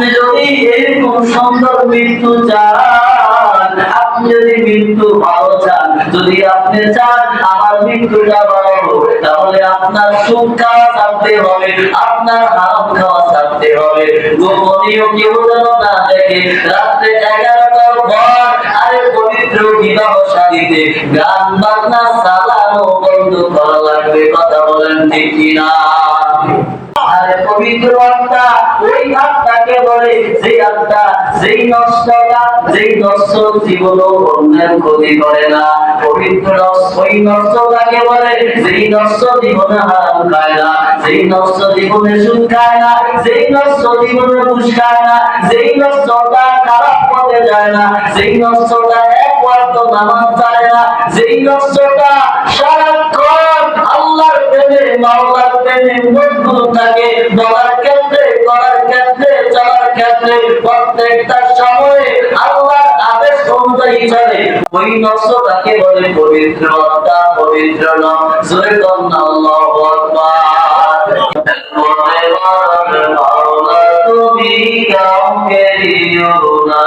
আপনি যদি এরকম সুন্দর মৃত্যু চান, আপনি যদি মৃত্যু ভালো চান, যদি আপনি চান আমার মৃত্যুটা ভালো তাহলে আপনার সুখ খাওয়া ছাড়তে হবে, আপনার হারাম খাওয়া ছাড়তে হবে। গোপনীয় কেউ যেন না দেখে, রাত্রে এগারোটার পর আরে পবিত্র বিবাহ গান বাজনা বন্ধ করা লাগবে, কথা বলেন ঠিক কিনা? আরে পবিত্র আত্মা, ওই আত্মাকে বলে, যে আত্মা, যেই নষ্টটা যেই নষ্ট জীবন অন্যের ক্ষতি করে না। পবিত্র ওই নষ্টটাকে বলে, যেই নষ্ট জীবনে হারাম খায় না, যেই নষ্ট জীবনে সুখ খায় না, যেই নষ্ট জীবনে ঘুষ খায় না, যেই নষ্টটা খারাপ পথে যায় না, যেই নষ্টটা এক ওয়াক্ত নামাজ যায় না, যেই নষ্টটা সারাক্ষণ আল্লাহর প্রেমে, মাওলার প্রেমে মজগুল থাকে, বলার ক্ষেত্রে প্রত্যেকটা সময়ে আল্লাহর আদেশ অনুযায়ী চলে। ওই নফস বলে পবিত্র পবিত্র তুমি কাউকে দিও না।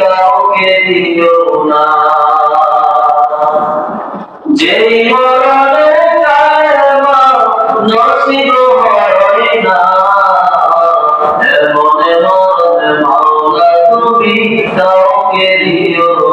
কাউকে দিও নসিব হয় না এমন এমন মাওলা তুমি কাউকে দিও